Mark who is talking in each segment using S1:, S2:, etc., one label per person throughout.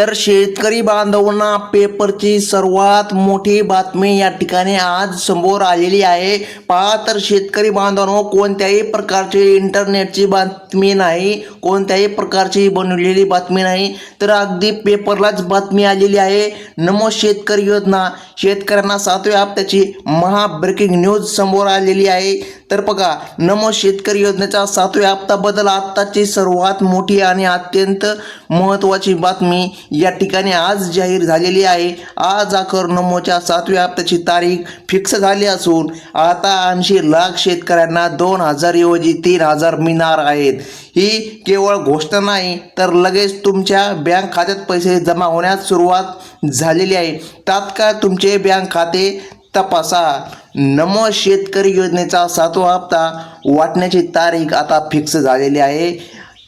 S1: तर शेतकरी बांधवांना पेपरची सर्वात मोठी बातमी या ठिकाणी आज समोर आलेली आहे पहा तर शेतकरी बांधवांनो कोणत्याही प्रकारची इंटरनेटची बातमी नाही कोणत्याही प्रकारची बनवलेली बातमी नाही तर अगदी पेपरलाच बातमी आलेली आहे नमो शेतकरी योजना शेतकऱ्यांना सातव्या हप्त्याची महा ब्रेकिंग न्यूज समोर आलेली आहे तर बघा नमो शेतकरी योजनेचा सातव्या बदल आत्ताची सर्वात मोठी आणि अत्यंत महत्त्वाची बातमी या ठिकाणी आज जाहीर झालेली आहे आज आखर नमोच्या सातव्या हप्त्याची तारीख फिक्स झाली असून आता ऐंशी लाख शेतकऱ्यांना दोन हजार ऐवजी तीन हजार मिळणार आहेत ही केवळ घोषणा नाही तर लगेच तुमच्या बँक खात्यात पैसे जमा होण्यास सुरुवात झालेली आहे तात्काळ तुमचे बँक खाते तपासा नमो शेतकरी योजनेचा सातवा हप्ता वाटण्याची तारीख आता फिक्स झालेली आहे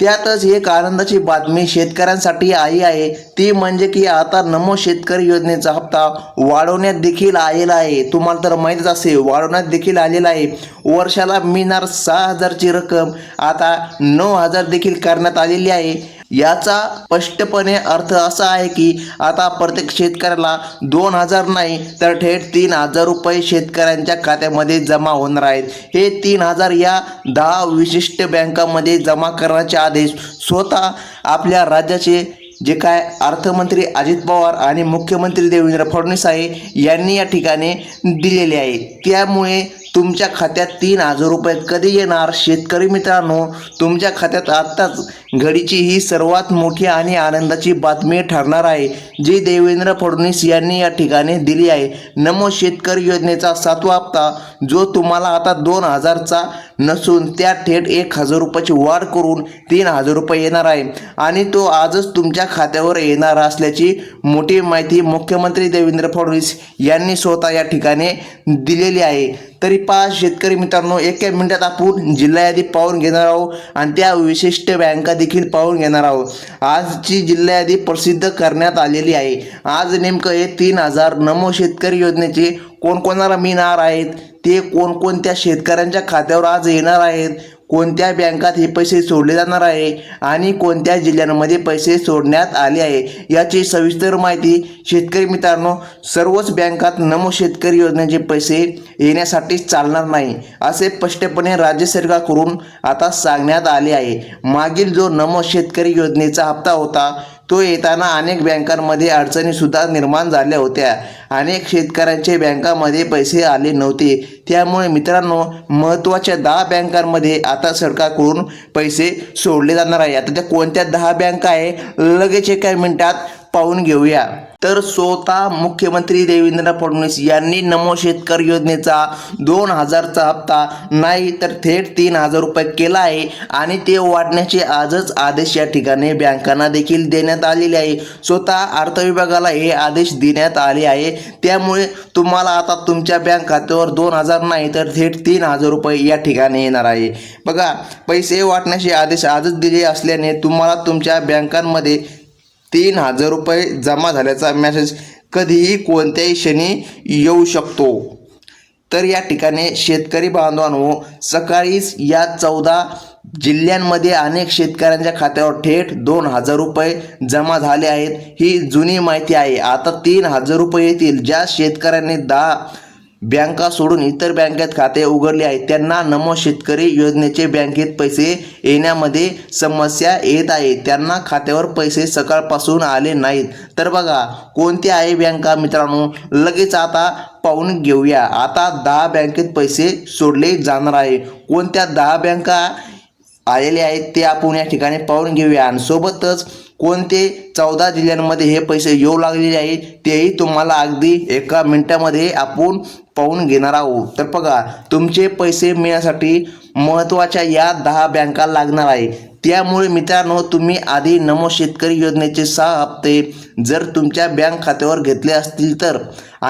S1: त्यातच एक आनंदाची बातमी शेतकऱ्यांसाठी आई आहे ती म्हणजे की आता नमो शेतकरी योजनेचा हप्ता वाढवण्यात देखील आलेला आहे तुम्हाला तर माहीतच असेल वाढवण्यात देखील आलेला आहे वर्षाला मिळणार सहा हजारची रक्कम आता नऊ हजार देखील करण्यात आलेली आहे याचा स्पष्टपणे अर्थ असा आहे की आता प्रत्येक शेतकऱ्याला दोन हजार नाही तर थेट तीन हजार रुपये शेतकऱ्यांच्या खात्यामध्ये जमा होणार आहेत हे तीन हजार या दहा विशिष्ट बँकामध्ये जमा करण्याचे आदेश स्वतः आपल्या राज्याचे जे काय अर्थमंत्री अजित पवार आणि मुख्यमंत्री देवेंद्र फडणवीस आहे यांनी या ठिकाणी दिलेले आहे त्यामुळे तुमच्या खात्यात तीन हजार रुपये कधी येणार शेतकरी मित्रांनो तुमच्या खात्यात आत्ताच घडीची ही सर्वात मोठी आणि आनंदाची बातमी ठरणार आहे जी देवेंद्र फडणवीस यांनी या ठिकाणी दिली आहे नमो शेतकरी योजनेचा सातवा हप्ता जो तुम्हाला आता दोन हजारचा नसून त्या थेट एक हजार रुपयाची वाढ करून तीन हजार रुपये येणार आहे आणि तो आजच तुमच्या खात्यावर येणार असल्याची मोठी माहिती मुख्यमंत्री देवेंद्र फडणवीस यांनी स्वतः या ठिकाणी दिलेली आहे तरी पाच शेतकरी मित्रांनो एका मिनिटात आपण जिल्हा यादी पाहून घेणार आहोत आणि त्या विशिष्ट बँका देखील पाहून घेणार आहोत आजची जिल्हा यादी प्रसिद्ध करण्यात आलेली आहे आज नेमकं हे तीन हजार नमो शेतकरी योजनेचे कोणकोणाला मिळणार आहेत ते कोणकोणत्या शेतकऱ्यांच्या खात्यावर आज येणार आहेत कोणत्या बँकात हे पैसे सोडले जाणार आहे आणि कोणत्या जिल्ह्यांमध्ये पैसे सोडण्यात आले आहे याची सविस्तर माहिती शेतकरी मित्रांनो सर्वच बँकात नमो शेतकरी योजनेचे पैसे येण्यासाठी चालणार नाही असे स्पष्टपणे राज्य सरकारकडून आता सांगण्यात आले आहे मागील जो नमो शेतकरी योजनेचा हप्ता होता तो येताना अनेक बँकांमध्ये अडचणीसुद्धा निर्माण झाल्या होत्या अनेक शेतकऱ्यांचे बँकामध्ये पैसे आले नव्हते त्यामुळे मित्रांनो महत्त्वाच्या दहा बँकांमध्ये आता सरकारकडून पैसे सोडले जाणार आहे आता त्या कोणत्या दहा बँका आहे लगेच एका मिनिटात पाहून घेऊया तर स्वतः मुख्यमंत्री देवेंद्र फडणवीस यांनी नमो शेतकरी योजनेचा दोन हजारचा हप्ता नाही तर थेट तीन हजार रुपये केला आहे आणि ते वाढण्याचे आजच आदेश या ठिकाणी बँकांना देखील देण्यात आलेले आहे स्वतः अर्थ विभागाला हे आदेश देण्यात आले आहे त्यामुळे तुम्हाला आता तुमच्या बँक खात्यावर दोन हजार नाही तर थेट तीन हजार रुपये या ठिकाणी येणार आहे बघा पैसे वाटण्याचे आदेश आजच दिले असल्याने तुम्हाला तुमच्या बँकांमध्ये तीन हजार रुपये जमा झाल्याचा मेसेज कधीही कोणत्याही क्षणी येऊ शकतो तर या ठिकाणी शेतकरी बांधवांनो सकाळीच या चौदा जिल्ह्यांमध्ये अनेक शेतकऱ्यांच्या खात्यावर थेट दोन हजार रुपये जमा झाले आहेत ही जुनी माहिती आहे आता तीन हजार रुपये येतील ज्या शेतकऱ्यांनी दहा बँका सोडून इतर बँकेत खाते उघडले आहेत त्यांना नमो शेतकरी योजनेचे बँकेत पैसे येण्यामध्ये समस्या येत आहे त्यांना खात्यावर पैसे सकाळपासून आले नाहीत तर बघा कोणत्या आहे बँका मित्रांनो लगेच आता पाहून घेऊया आता दहा बँकेत पैसे सोडले जाणार आहे कोणत्या दहा बँका आलेल्या आहेत ते आपण या ठिकाणी पाहून घेऊया आणि सोबतच कोणते चौदा जिल्ह्यांमध्ये हे पैसे येऊ लागलेले आहेत तेही तुम्हाला अगदी एका मिनटामध्ये आपण पाहून घेणार आहोत तर बघा तुमचे पैसे मिळण्यासाठी महत्त्वाच्या या दहा बँका लागणार आहे त्यामुळे मित्रांनो तुम्ही आधी नमो शेतकरी योजनेचे सहा हप्ते जर तुमच्या बँक खात्यावर घेतले असतील तर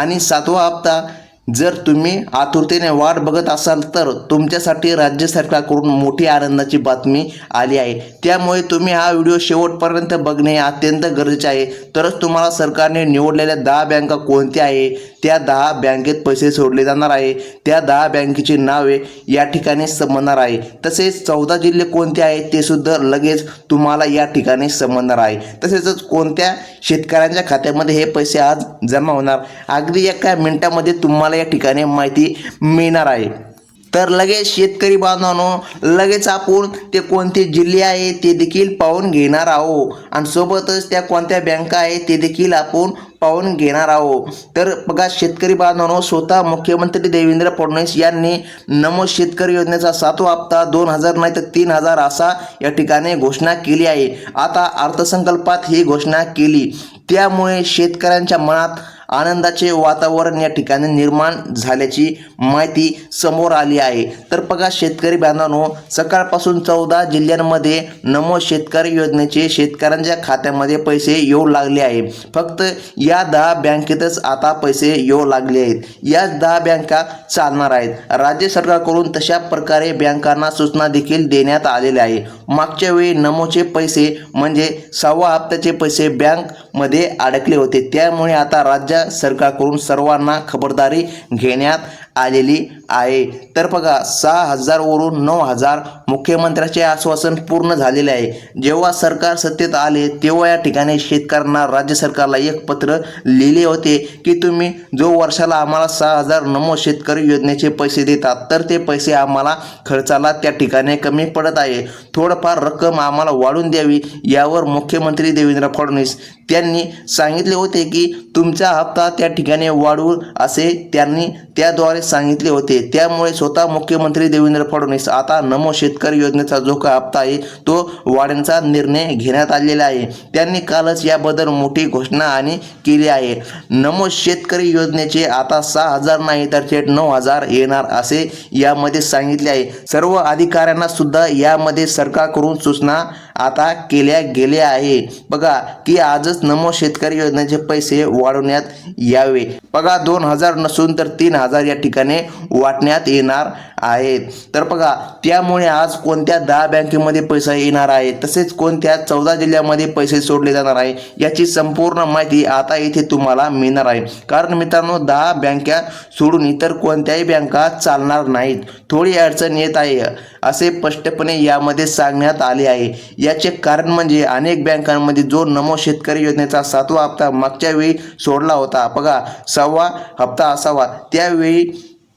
S1: आणि सातवा हप्ता जर तुम्ही आतुरतेने वाट बघत असाल तर तुमच्यासाठी राज्य सरकारकडून मोठी आनंदाची बातमी आली आहे त्यामुळे तुम्ही हा व्हिडिओ शेवटपर्यंत बघणे अत्यंत गरजेचे आहे तरच तुम्हाला सरकारने निवडलेल्या दहा बँका कोणत्या आहे त्या दहा बँकेत पैसे सोडले जाणार आहे त्या दहा बँकेची नावे या ठिकाणी समजणार आहे तसेच चौदा जिल्हे कोणते आहेत ते सुद्धा लगेच तुम्हाला या ठिकाणी समजणार आहे तसेच कोणत्या शेतकऱ्यांच्या खात्यामध्ये हे पैसे आज जमा होणार अगदी एका मिनिटामध्ये तुम्हाला तुम्हाला या ठिकाणी माहिती मिळणार आहे तर लगेच शेतकरी बांधवांनो लगेच आपण ते कोणते जिल्हे आहे ते देखील पाहून घेणार आहो आणि सोबतच त्या कोणत्या बँका आहे ते देखील आपण पाहून घेणार आहो तर बघा शेतकरी बांधवांनो स्वतः मुख्यमंत्री देवेंद्र फडणवीस यांनी नमो शेतकरी योजनेचा सातवा हप्ता दोन हजार नाही तर तीन हजार असा या ठिकाणी घोषणा केली आहे आता अर्थसंकल्पात ही घोषणा केली त्यामुळे शेतकऱ्यांच्या मनात आनंदाचे वातावरण या ठिकाणी निर्माण झाल्याची माहिती समोर आली आहे तर बघा शेतकरी बांधवांनो सकाळपासून चौदा जिल्ह्यांमध्ये नमो शेतकरी योजनेचे शेतकऱ्यांच्या खात्यामध्ये पैसे येऊ लागले आहे फक्त या दहा बँकेतच आता पैसे येऊ लागले आहेत याच दहा बँका चालणार आहेत राज्य सरकारकडून तशा प्रकारे बँकांना सूचना देखील देण्यात आलेल्या आहे मागच्या वेळी नमोचे पैसे म्हणजे सव्वा हप्त्याचे पैसे बँकमध्ये अडकले होते त्यामुळे आता राज्य सरकारकडून सर्वांना खबरदारी घेण्यात आलेली आहे तर बघा सहा हजारवरून नऊ हजार मुख्यमंत्र्याचे आश्वासन पूर्ण झालेले आहे जेव्हा सरकार सत्तेत आले तेव्हा या ठिकाणी शेतकऱ्यांना राज्य सरकारला एक पत्र लिहिले होते की तुम्ही जो वर्षाला आम्हाला सहा हजार नमो शेतकरी योजनेचे पैसे देतात तर ते पैसे आम्हाला खर्चाला त्या ठिकाणी कमी पडत आहे थोडंफार रक्कम आम्हाला वाढून द्यावी यावर मुख्यमंत्री देवेंद्र फडणवीस त्यांनी सांगितले होते की तुमचा हप्ता त्या ठिकाणी वाढवू असे त्यांनी त्याद्वारे सांगितले होते त्यामुळे स्वतः मुख्यमंत्री देवेंद्र फडणवीस आता नमो शेतकरी योजनेचा जो का हप्ता आहे तो वाढण्याचा निर्णय घेण्यात आलेला आहे त्यांनी कालच याबद्दल मोठी घोषणा आणि केली आहे नमो शेतकरी योजनेचे आता सहा हजार नाही तर थेट नऊ हजार येणार असे यामध्ये सांगितले आहे सर्व अधिकाऱ्यांना सुद्धा यामध्ये सरकारकडून सूचना आता केल्या गेल्या आहे बघा की आजच नमो शेतकरी योजनेचे पैसे वाढवण्यात यावे बघा दोन हजार नसून तर तीन हजार या ठिकाणी वाटण्यात येणार आहेत तर बघा त्यामुळे आज कोणत्या दहा बँकेमध्ये पैसा येणार आहे तसेच कोणत्या चौदा जिल्ह्यामध्ये पैसे सोडले जाणार आहे याची संपूर्ण माहिती आता इथे तुम्हाला मिळणार आहे कारण मित्रांनो दहा बँका सोडून इतर कोणत्याही बँका चालणार नाहीत थोडी अडचण येत आहे असे स्पष्टपणे यामध्ये सांगण्यात आले आहे याचे कारण म्हणजे अनेक बँकांमध्ये जो नमो शेतकरी योजनेचा सातवा हप्ता मागच्या वेळी सोडला होता बघा सहावा हप्ता असावा त्यावेळी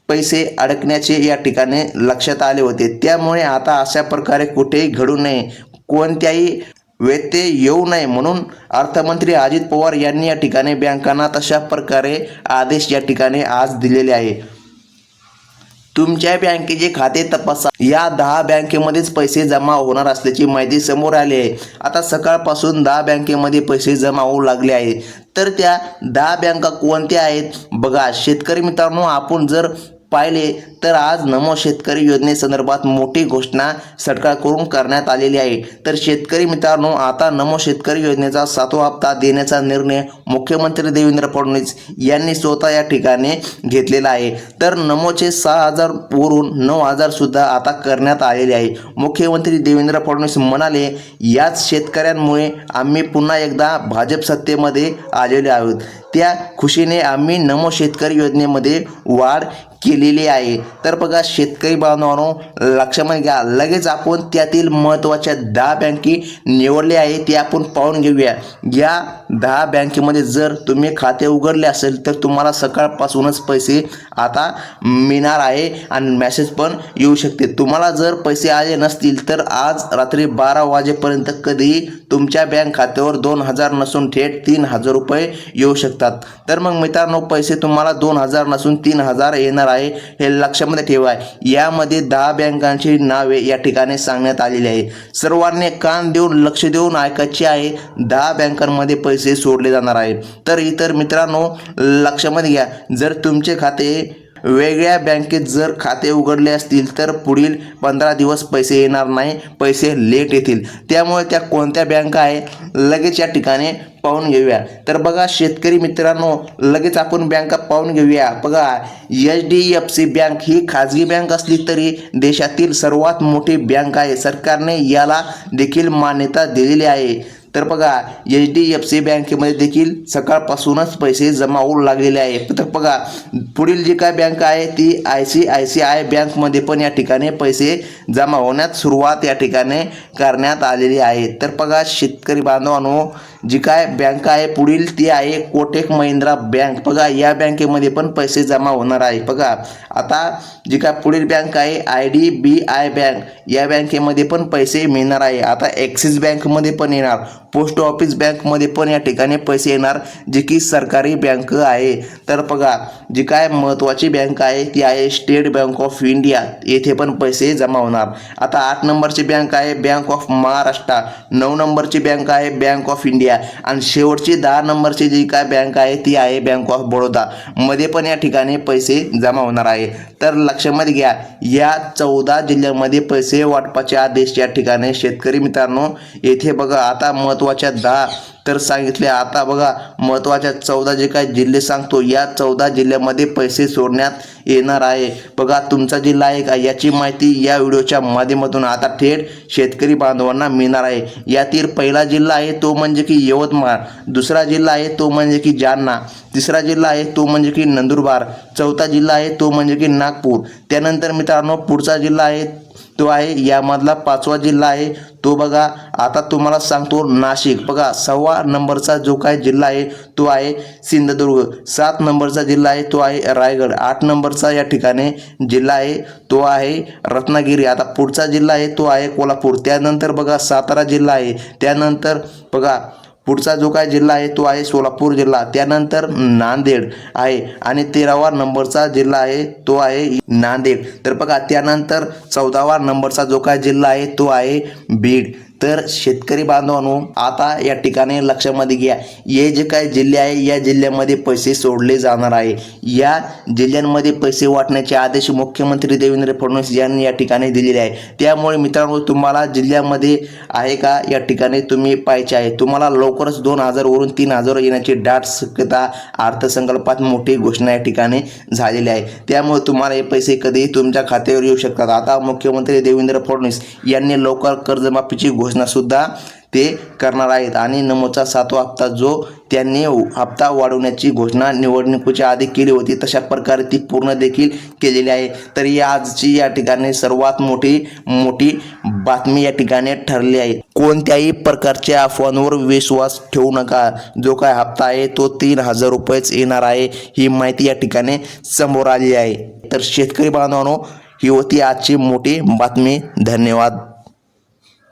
S1: पैसे अडकण्याचे या ठिकाणी लक्षात आले होते त्यामुळे आता अशा प्रकारे कुठेही घडू नये कोणत्याही व्यत्यय येऊ नये म्हणून अर्थमंत्री अजित पवार यांनी या ठिकाणी बँकांना तशा प्रकारे आदेश या ठिकाणी आज दिलेले आहे तुमच्या बँकेचे खाते तपासा या दहा बँकेमध्येच पैसे जमा होणार असल्याची माहिती समोर आली आहे आता सकाळपासून दहा बँकेमध्ये पैसे जमा होऊ लागले आहे तर त्या दहा बँका कोणत्या आहेत बघा शेतकरी मित्रांनो आपण जर पाहिले तर आज नमो शेतकरी योजनेसंदर्भात मोठी घोषणा करून करण्यात आलेली आहे तर शेतकरी मित्रांनो आता नमो शेतकरी योजनेचा सातवा हप्ता देण्याचा निर्णय मुख्यमंत्री देवेंद्र फडणवीस यांनी स्वतः या ठिकाणी घेतलेला आहे तर नमोचे सहा हजार वरून नऊ हजार सुद्धा आता करण्यात आलेले आहे मुख्यमंत्री देवेंद्र फडणवीस म्हणाले याच शेतकऱ्यांमुळे आम्ही पुन्हा एकदा भाजप सत्तेमध्ये आलेले आहोत त्या खुशीने आम्ही नमो शेतकरी योजनेमध्ये वाढ केलेली आहे तर बघा शेतकरी बांधवांनो लक्षामध्ये घ्या लगेच आपण त्यातील महत्त्वाच्या दहा बँकी निवडल्या आहे ते आपण पाहून घेऊया या दहा बँकेमध्ये जर तुम्ही खाते उघडले असेल तर तुम्हाला सकाळपासूनच पैसे आता मिळणार आहे आणि मॅसेज पण येऊ शकते तुम्हाला जर पैसे आले नसतील तर आज रात्री बारा वाजेपर्यंत कधीही तुमच्या बँक खात्यावर दोन हजार नसून थेट तीन हजार रुपये येऊ शकतात तर मग मित्रांनो पैसे तुम्हाला दोन हजार नसून तीन हजार येणार आहे आहे हे लक्षामध्ये ठेवा यामध्ये दहा बँकांची नावे या ठिकाणी सांगण्यात आलेली आहे सर्वांनी कान देऊन लक्ष देऊन ऐकायचे आहे दहा बँकांमध्ये पैसे सोडले जाणार आहे तर इतर मित्रांनो लक्षामध्ये घ्या जर तुमचे खाते वेगळ्या बँकेत जर खाते उघडले असतील तर पुढील पंधरा दिवस पैसे येणार नाही पैसे लेट येतील त्यामुळे त्या कोणत्या बँका आहे लगेच या ठिकाणी पाहून घेऊया तर बघा शेतकरी मित्रांनो लगेच आपण बँका पाहून घेऊया बघा H D F C bank ही खाजगी बँक असली तरी देशातील सर्वात मोठी बँक आहे सरकारने याला देखील मान्यता दिलेली आहे तर बघा एच डी एफ सी बँकेमध्ये देखील सकाळपासूनच पैसे जमा होऊ लागलेले आहे तर बघा पुढील जी काय बँक आहे ती I C I C I बँकमध्ये पण या ठिकाणी पैसे जमा होण्यास सुरुवात या ठिकाणी करण्यात आलेली आहे तर बघा शेतकरी बांधवांनो जी काय बँक आहे पुढील ती आहे कोटेक महिंद्रा बँक बघा या बँकेमध्ये पण पैसे जमा होणार आहे बघा आता जी काय पुढील बँक आहे I D B I bank या बँकेमध्ये पण पैसे मिळणार आहे आता ॲक्सिस बँकमध्ये पण येणार पोस्ट ऑफिस बँकमध्ये पण या ठिकाणी पैसे येणार जी की सरकारी बँक आहे तर बघा जी काय महत्त्वाची बँक आहे ती आहे स्टेट बँक ऑफ इंडिया येथे पण पैसे जमा होणार आता आठ नंबरची बँक आहे बँक ऑफ महाराष्ट्र नऊ नंबरची बँक आहे बँक ऑफ इंडिया आणि शेवटची दहा नंबरची जी काय बँक आहे ती आहे बँक ऑफ बडोदा मध्ये पण या ठिकाणी पैसे जमा होणार आहे तर लक्षामध्ये घ्या या चौदा जिल्ह्यामध्ये पैसे वाटपाचे आदेश या ठिकाणी शेतकरी मित्रांनो येथे बघा आता महत्त्वाच्या दहा तर सांगितले आता बघा महत्त्वाच्या चौदा जे काय जिल्हे सांगतो या चौदा जिल्ह्यामध्ये पैसे सोडण्यात येणार आहे बघा तुमचा जिल्हा आहे का याची माहिती या व्हिडिओच्या माध्यमातून आता थेट शेतकरी बांधवांना मिळणार आहे यातील पहिला जिल्हा आहे तो म्हणजे की यवतमाळ दुसरा जिल्हा आहे तो म्हणजे की जालना तिसरा जिल्हा आहे तो म्हणजे की नंदुरबार चौथा जिल्हा आहे तो म्हणजे की नागपूर त्यानंतर मित्रांनो पुढचा जिल्हा आहे तो आहे यामधला पाचवा जिल्हा आहे तो बघा आता तुम्हाला सांगतो नाशिक बघा सव्वा नंबरचा जो काय जिल्हा आहे तो आहे सिंधुदुर्ग सात नंबरचा जिल्हा आहे तो आहे रायगड आठ नंबरचा या ठिकाणी जिल्हा आहे तो आहे रत्नागिरी आता पुढचा जिल्हा आहे तो आहे कोल्हापूर त्यानंतर बघा सातारा जिल्हा आहे त्यानंतर बघा पुढचा जो काय जिल्हा आहे तो आहे सोलापूर जिल्हा त्यानंतर नांदेड आहे आणि तेरावा नंबरचा जिल्हा आहे तो आहे नांदेड तर बघा त्यानंतर चौदावा नंबरचा जो काय जिल्हा आहे तो आहे बीड तर शेतकरी बांधवांनो आता या ठिकाणी लक्षामध्ये घ्या हे जे काय जिल्हे आहे या जिल्ह्यामध्ये पैसे सोडले जाणार आहे या जिल्ह्यांमध्ये पैसे वाटण्याचे आदेश मुख्यमंत्री देवेंद्र फडणवीस यांनी या ठिकाणी दिलेले आहे त्यामुळे मित्रांनो तुम्हाला जिल्ह्यामध्ये आहे का या ठिकाणी तुम्ही पाहिजे आहे तुम्हाला लवकरच दोन हजारवरून तीन हजार येण्याची डाट शक्यता अर्थसंकल्पात मोठी घोषणा या ठिकाणी झालेली आहे त्यामुळे तुम्हाला हे पैसे कधीही तुमच्या खात्यावर येऊ शकतात आता मुख्यमंत्री देवेंद्र फडणवीस यांनी लवकर कर्जमाफीची घोषणा सुद्धा ते करणार आहेत आणि नमोचा सातवा हप्ता जो त्यांनी हप्ता वाढवण्याची घोषणा निवडणुकीच्या आधी केली होती तशा प्रकारे ती पूर्ण देखील केलेली आहे तर ही आजची या ठिकाणी सर्वात मोठी मोठी बातमी या ठिकाणी ठरली आहे कोणत्याही प्रकारच्या अफवांवर विश्वास ठेवू नका जो काय हप्ता आहे तो तीन हजार रुपयेच येणार आहे ही माहिती या ठिकाणी समोर आली आहे तर शेतकरी बांधवांनो ही होती आजची मोठी बातमी धन्यवाद